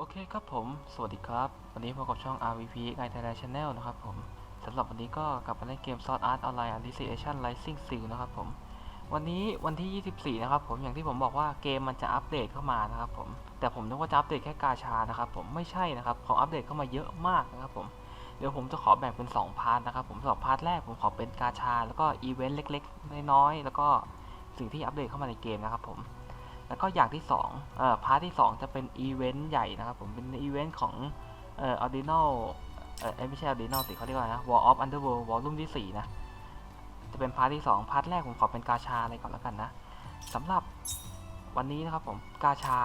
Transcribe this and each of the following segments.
โอเคครับผม สวัสดีครับ วันนี้พบกับช่อง RVP i Thailand Channel นะครับผมสำหรับวันนี้ก็กลับมาเล่นเกม Sword Art Online Alicization Rising Seal นะครับผม วันนี้วันที่ 24 นะครับผม อย่างที่ผมบอกว่าเกมมันจะอัปเดตเข้ามานะครับผม แต่ผมนึกว่าจะอัปเดตแค่กาชานะครับผม ไม่ใช่นะครับเขาอัปเดตเข้ามาเยอะมากนะครับผม เดี๋ยวผมจะขอแบ่งเป็น 2 พาร์ทนะครับผมสำหรับพาร์ทแรกผมขอเป็นกาชา แล้วก็อีเวนต์เล็ก ๆ น้อยๆ แล้วก็สิ่งที่อัปเดตเข้ามาในเกมนะครับผม แล้วก็อย่างที่2เอ่อพาร์ทที่ 2 จะเป็นอีเวนต์ใหญ่นะครับผมเป็นอีเวนต์ของเอ่อ Ordinal เอ่อเอ้ยไม่ใช่ Ordinal สิเขาเรียกว่าอะไรนะ War of Underworld Volume ที่ 4 นะ จะเป็นพาร์ทที่ 2 พาร์ทแรกผมขอเป็นกาชาอะไรก่อนแล้วกันนะสำหรับวันนี้นะครับผมกาชา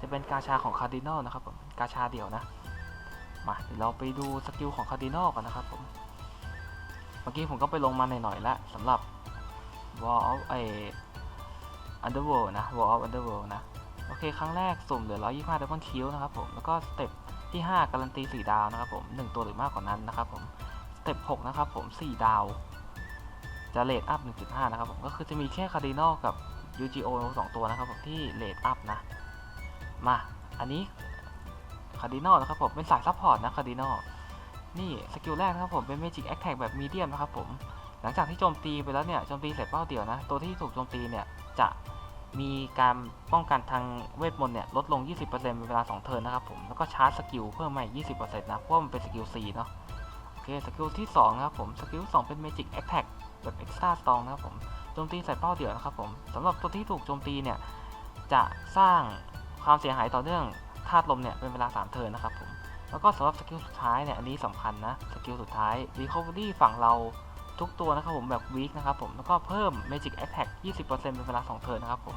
จะเป็นกาชาของ Cardinal นะครับผมกาชาเดี่ยวนะ มาเดี๋ยวเราไปดูสกิลของ Cardinal กันนะครับผมเมื่อกี้ผมก็ไปลงมาหน่อยๆแล้วสำหรับ War of ไอ Underworld นะ War of Underworld นะ โอเค ครั้งแรกสุ่มเหลือ 125 Double Kill นะครับผม แล้วก็สเต็ปที่ 5 การันตี 4 ดาวนะครับผม 1 ตัวหรือมากกว่านั้นนะครับผม สเต็ป 6 นะครับผม 4 ดาว จะเลทอัพ 1.5 นะครับผม ก็คือจะมีแค่ Cardinal กับ UGO 2 ตัวนะครับผมที่เลทอัพนะ มา อันนี้ Cardinal นะครับผม เป็นสายซัพพอร์ตนะ Cardinal นี่สกิลแรกนะครับผมเป็น Magic Attack แบบมีเดียมนะครับผม หลังจากที่โจมตีไปแล้วเนี่ยโจมตีเสร็จเป้าเดียวนะ ตัวที่ถูกโจมตีเนี่ยจะ มีการป้องกันทางเวทมนต์เนี่ยลดลง 20%เป็นเวลา 2 เทิร์นนะครับผมแล้วก็ชาร์จสกิลเพิ่มมาอีก20%นะเพราะว่มันเป็นสกิล C เนาะโอเคสกิลที่2นะครับผมสกิล2เป็น Magic Attack แบบ Extra Strong นะครับผมโจมตีใส่เป้าเดี่ยวนะครับผมสำหรับตัวที่ถูกโจมตีเนี่ยจะสร้างความเสียหายต่อเนื่องธาตุลมเนี่ยเป็นเวลา 3 เทิร์นนะครับผมแล้วก็สำหรับสกิลสุดท้ายเนี่ยอันนี้สำคัญนะสกิลสุดท้าย Recovery ฝั่งเรา ทุกตัวนะครับผมแบบ Weak นะครับผมแล้วก็เพิ่ม Magic Attack 20%เป็นเวลา2เทิร์นนะครับผม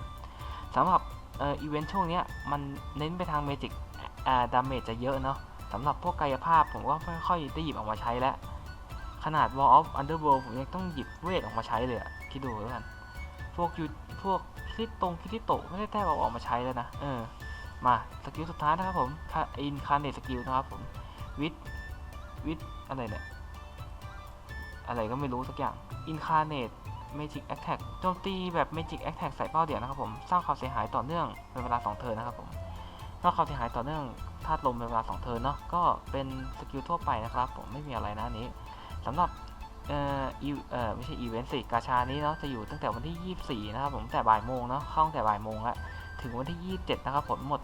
สำหรับเอ่ออีเวนต์ช่วงนี้มันเน้นไปทาง Magic อ่าดาเมจจะเยอะเนาะสำหรับพวกกายภาพผมก็ไม่ค่อยได้หยิบออกมาใช้แล้ว ขนาด Wall of Underworld ผมยังต้องหยิบเวทออกมาใช้เลยอะคิดดูแล้วกัน พวกยูพวกคิดตรงคิดที่โตไม่ได้แต้เอาออกมาใช้แล้วนะเออมาสกิลสุดท้ายนะครับผมอินคาร์เนตสกิลนะครับผมวิดวิดอะไรเนี่ย อะไรก็ไม่รู้สักอย่าง Incarnate Magic Attack โจมตีแบบ Magic Attack ใส่เป้าเดี่ยวนะครับผม สร้างความเสียหายต่อเนื่องเป็นเวลา 2 เทิร์นนะครับผมสร้างความเสียหายต่อเนื่องธาตุลมเป็นเวลา 2 เทิร์นเนาะ ก็เป็นสกิลทั่วไปนะครับผม ไม่มีอะไรนะนี้สำหรับเอ่ออีเอ่อไม่ใช่อีเวนต์สิกาชานี้เนาะจะอยู่ตั้งแต่วันที่ 24 นะครับผมแต่บ่ายโมงเนาะเข้าตั้งแต่บ่ายโมงละถึงวันที่ 27 นะครับผมหมด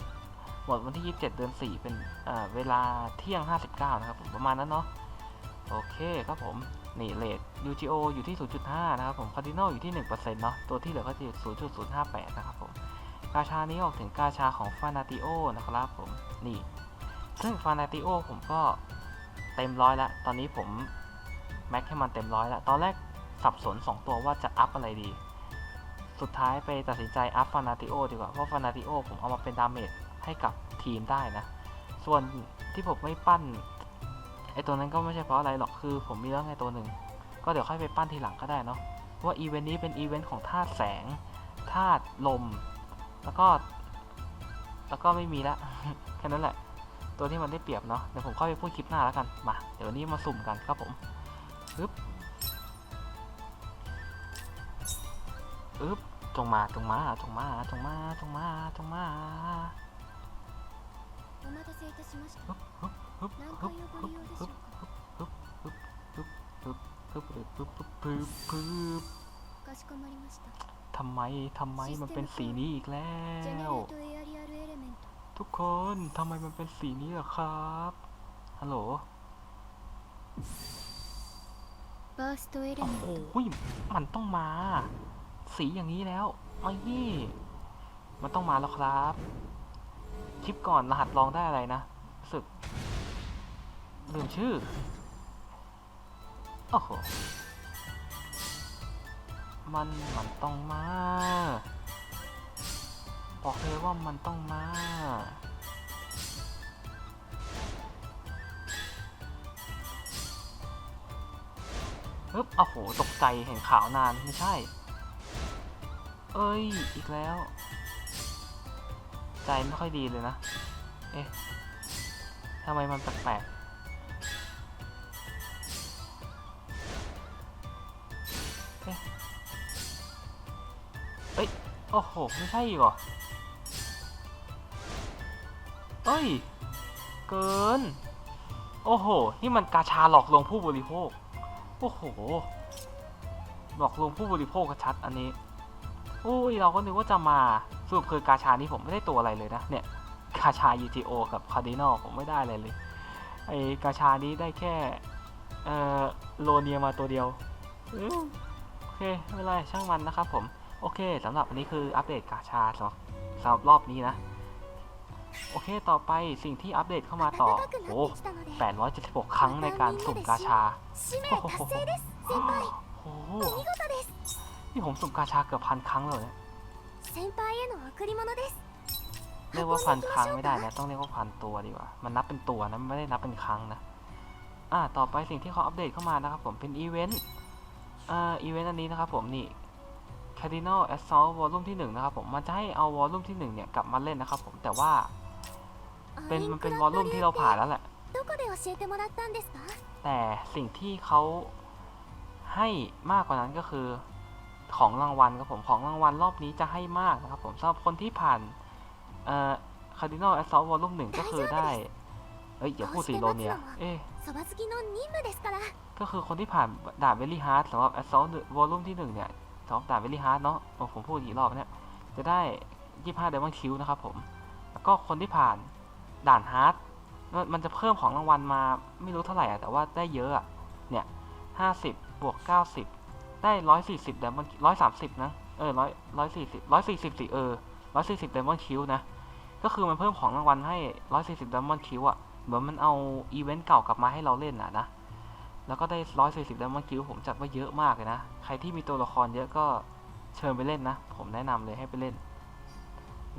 หมดวันที่ 27 เดือน 4 เป็นเอ่อเวลาเที่ยง 59 นะครับผมประมาณนั้นเนาะโอเคครับผม นี่เลท UGO อยู่ที่ 0.5 นะครับผม Cardinal อยู่ที่ 1%เนาะ ตัวที่เหลือก็จะอยู่ 0.058 นะครับผม กาชานี้ออกถึงกาชาของ Fanatio นะครับผม นี่ ซึ่ง Fanatio ผมก็เต็มร้อยแล้ว ตอนนี้ผมแม็กให้มันเต็มร้อยแล้ว ตอนแรกสับสน 2 ตัวว่าจะอัพอะไรดี สุดท้ายไปตัดสินใจอัพ Fanatio ดีกว่า เพราะ Fanatio ผมเอามาเป็นดาเมจให้กับทีมได้นะ ส่วนที่ผมไม่ปั้น ไอตัวนั้นก็ไม่ใช่เพราะอะไรหรอกคือผมมีแล้วไงตัวหนึ่งก็เดี๋ยวค่อยไปปั้นทีหลังก็ได้เนาะว่าอีเวนต์นี้เป็นอีเวนต์ของธาตุแสงธาตุลม แล้วก็แล้วก็ไม่มีละแค่นั้นแหละ ตัวที่มันได้เปรียบเนาะเดี๋ยวผมค่อยไปพูดคลิปหน้าแล้วกันมาเดี๋ยววันนี้มาสุ่มกันครับผมอึ๊บอึ๊บจงมาจงมาจงมาจงมาจงมาจงมาอึ๊บอึ๊บ ทำไมทำไมมันเป็นสีนี้อีกแล้ว ทุกคนทำไมมันเป็นสีนี้ล่ะครับฮัลโหลโอ้โหมันต้องมา สีอย่างนี้แล้วไอ้ยี่มันต้องมาแล้วครับ คลิปก่อนรหัสลองได้อะไรนะสึก ลืมชื่อ โอ้โห มันมันต้องมา บอกเลยว่ามันต้องมา ฮึบโอ้โห ตกใจเห็นขาวนาน ไม่ใช่ เอ้ย อีกแล้ว ใจไม่ค่อยดีเลยนะ เอ๊ะทำไมมันแปลกๆ อ้โอ้โห ไม่ใช่อีกเหรอ เอ้ย เกิน โอ้โห นี่มันกาชาหลอกลวงผู้บริโภค โอ้โห หลอกลวงผู้บริโภคชัดอันนี้อุ้ยเราก็นึกว่าจะมาสรุปคือกาชานี้ผมไม่ได้ตัวอะไรเลยนะ เนี่ย กาชา UTO กับคาร์ดินอลผมไม่ได้อะไรเลย ไอกาชานี้ได้แค่ เอ่อ โลเนียมาตัวเดียวโอเคไม่เป็นไรช่างมันนะครับผม โอเคสำหรับอันนี้คืออัปเดตกาชาสำหรับรอบนี้นะ โอเคต่อไปสิ่งที่อัปเดตเข้ามาต่อโอ้876 ครั้งในการสุ่มกาชาโอ้โหนี่ผมสุ่มกาชาเกือบพันครั้งเลยนะเรียกว่าพันครั้งไม่ได้นะต้องเรียกว่าพันตัวดีกว่า มันนับเป็นตัวนะไม่ได้นับเป็นครั้งนะอ่าต่อไปสิ่งที่เขาอัปเดตเข้ามานะครับผมเป็นอีเวนต์อ่าอีเวนต์อันนี้นะครับผมนี่ Cardinal Assault อลลุ่มที่1นะครับผมมันจะให้เอาวอลลุ่มที่1เนี่ยกลับมาเล่นนะครับผมแต่ว่าเป็นมันเป็นวอลลุ่มที่เราผ่านแล้วแหละแต่สิ่งที่เขาให้มากกว่านั้นก็คือของรางวัลครับผมของรางวัลรอบนี้จะให้มากนะครับผมสำหรับคนที่ผ่านเอ่อ Cardinal Assault Volume 1ก็คือได้เอ้ยอย่าพูดสีโลเนียเอ๊ก็คือคนที่ผ่านด่านเวลี่ฮาร์ดสำหรับแอซซอลวอลลุ่มที่ 1 เนี่ย สำหรับด่าน Very Hard เนาะโอ้ผมพูดกี่รอบเนี่ย จะได้ 25 Diamond Q นะครับผม แล้วก็คนที่ผ่านด่าน Hard มันมันจะเพิ่มของรางวัลมาไม่รู้เท่าไหร่อะแต่ว่าได้เยอะอะเนี่ย50 บวก 90 ได้ 140 Diamond 130นะ เออ100 140 140สิบร้อยสี่สิบสี่เออ140 Diamond Q นคิวนะ ก็คือมันเพิ่มของรางวัลให้140 Diamond Q อะเหมือนมันเอาอีเวนต์เก่ากลับมาให้เราเล่นอะนะ แล้วก็ได้ 140 Diamond Q ผมจัดว่าเยอะมากเลยนะ ใครที่มีตัวละครเยอะก็เชิญไปเล่นนะ ผมแนะนำเลยให้ไปเล่น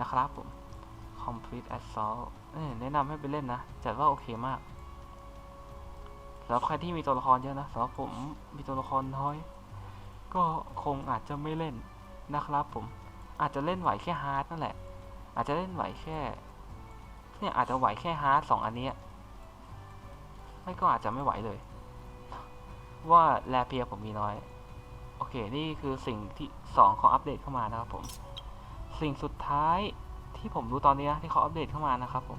นะครับผม Complete Assault เออแนะนำให้ไปเล่นนะ จัดว่าโอเคมากสำหรับใครที่มีตัวละครเยอะนะสำหรับผมมีตัวละครน้อย ก็คงอาจจะไม่เล่นนะครับผมอาจจะเล่นไหวแค่ฮาร์ดนั่นแหละ อาจจะเล่นไหวแค่เนี่ยอาจจะไหวแค่ฮาร์ดสองอันนี้ไม่ก็อาจจะไม่ไหวเลย ว่าแลเพียผมมีน้อย โอเค นี่คือสิ่งที่สองของอัปเดตเข้ามานะครับผม สิ่งสุดท้ายที่ผมรู้ตอนนี้นะที่เขาอัปเดตเข้ามานะครับผม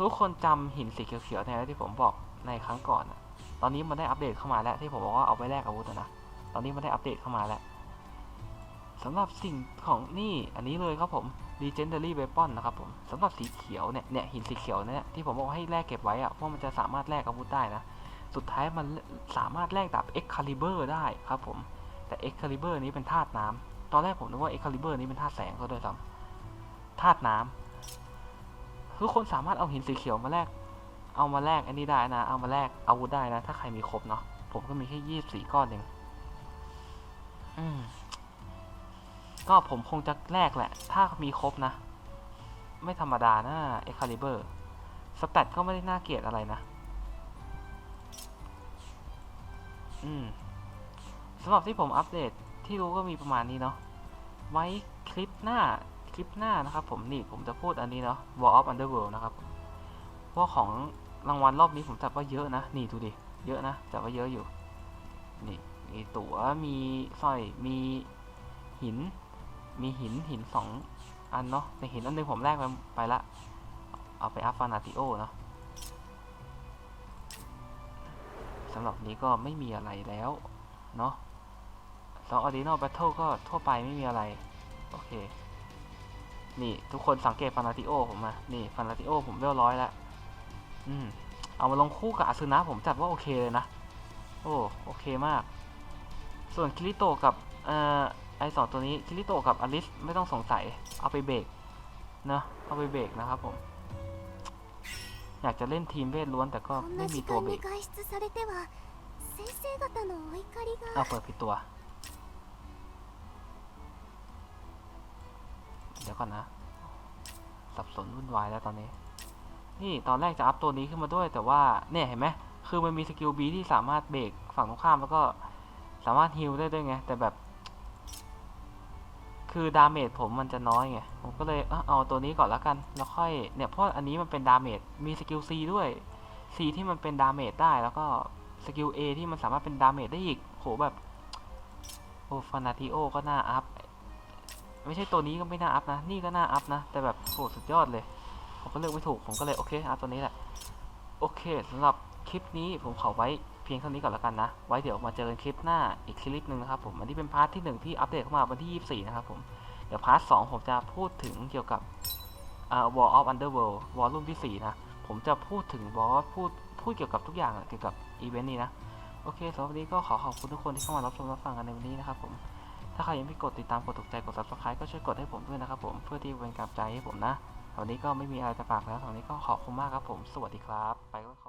ทุกคนจำหินสีเขียวๆในที่ผมบอกในครั้งก่อนอะตอนนี้มันได้อัปเดตเข้ามาแล้วที่ผมบอกว่าเอาไปแลกอาวุธนะ ตอนนี้มันได้อัปเดตเข้ามาแล้วสำหรับสิ่งของนี่อันนี้เลยครับผม Legendary Weapon นะครับผมสำหรับสีเขียวเนี่ยเนี่ยหินสีเขียวเนี่ยที่ผมบอกให้แลกเก็บไว้อะเพราะมันจะสามารถแลกอาวุธได้นะ สุดท้ายมันสามารถแลกดาบ Excalibur ได้ครับผม แต่ Excalibur นี้เป็นธาตุน้ำตอนแรกผมนึกว่า Excalibur นี้เป็นธาตุแสงก็ด้วยซ้ำธาตุน้ำทุกคนสามารถเอาหินสีเขียวมาแลก เอามาแลกอันนี้ได้นะ เอามาแลกอาวุธได้นะ ถ้าใครมีครบเนาะ ผมก็มีแค่ยี่สี่ก้อนเองอืมก็ผมคงจะแลกแหละ ถ้ามีครบนะ ไม่ธรรมดานะ Excalibur สแตทก็ไม่ได้น่าเกลียดอะไรนะ อืมสำหรับที่ผมอัปเดตที่รู้ก็มีประมาณนี้เนาะไว้คลิปหน้าคลิปหน้านะครับ ผมนี่ผมจะพูดอันนี้เนาะ War of Underworld นะครับเพราะของรางวัลรอบนี้ผมจับว่าเยอะนะ นี่ดูดิ เยอะนะจับว่าเยอะอยู่ นี่มีตั๋วมีสร้อยมีหิน มีหินหินสองอันเนาะแต่หินอันนึงผมแลกไปไปละ เอาไปอัพฟานาติโอเนาะ สำหรับนี้ก็ไม่มีอะไรแล้วเนาะสองออดิโนแบทเทิลก็ทั่วไปไม่มีอะไร โอเค นี่ทุกคนสังเกตฟานาติโอผมมา นี่ฟานาติโอผมเรียบร้อยแล้ว อืม เอามาลงคู่กับอาซึนะผมจัดว่าโอเคเลยนะ โอ้ โอเคมาก ส่วนคิริโตกับ เอ่อ ไอสองตัวนี้คิริโตกับอลิสไม่ต้องสงสัย เอาไปเบรกเนอะเอาไปเบรกนะครับผม อยากจะเล่นทีมเวทล้วนแต่ก็ไม่มีตัวเบรกเอาเปิดผิดตัว เดี๋ยวก่อนนะ สับสนวุ่นวายแล้วตอนนี้ นี่ตอนแรกจะอัพตัวนี้ขึ้นมาด้วย แต่ว่าเนี่ยเห็นไหมคือมันมีสกิลบีที่สามารถเบรกฝั่งตรงข้ามแล้วก็สามารถฮิลได้ด้วยไง แต่แบบ คือดาเมจผมมันจะน้อยไง ผมก็เลยเอ้อเอาตัวนี้ก่อนแล้วกัน แล้วค่อย เนี่ย เพราะอันนี้มันเป็นดาเมจ มีสกิล C ด้วย C ที่มันเป็นดาเมจได้ แล้วก็สกิล A ที่มันสามารถเป็นดาเมจได้อีก โหแบบ โอ้ฟานาติโอก็น่าอัพ ไม่ใช่ตัวนี้ก็ไม่น่าอัพนะ นี่ก็น่าอัพนะ แต่แบบโหสุดยอดเลย ผมก็เลือกไม่ถูก ผมก็เลยโอเคเอาตัวนี้แหละ โอเคสำหรับคลิปนี้ผมขอไว้ เพียงเท่านี้ก่อนแล้วกันนะ ไว้เดี๋ยวมาเจอกันคลิปหน้าอีกคลิปหนึ่งนะครับผม อันนี้เป็นพาร์ทที่หนึ่งที่อัปเดตเข้ามาวันที่ 24 นะครับผม เดี๋ยวพาร์ทสองผมจะพูดถึงเกี่ยวกับอ่า War of Underworld วอลลุ่มที่ 4 นะ ผมจะพูดถึงบอสพูดพูดเกี่ยวกับทุกอย่างเกี่ยวกับอีเวนต์นี้นะ โอเคสำหรับวันนี้ก็ขอขอบคุณทุกคนที่เข้ามารับชมรับฟังกันในวันนี้นะครับผมถ้าใครยังไม่กดติดตามกดถูกใจกด subscribe ก็ช่วยกดให้ผมด้วยนะครับผมเพื่อที่เป็นกำลังใจให้ผมนะวันนี้ก็ไม่มีอะไรจะฝากแล้ววันนี้ก็ขอบคุณมากครับผม สวัสดีครับ ไปก็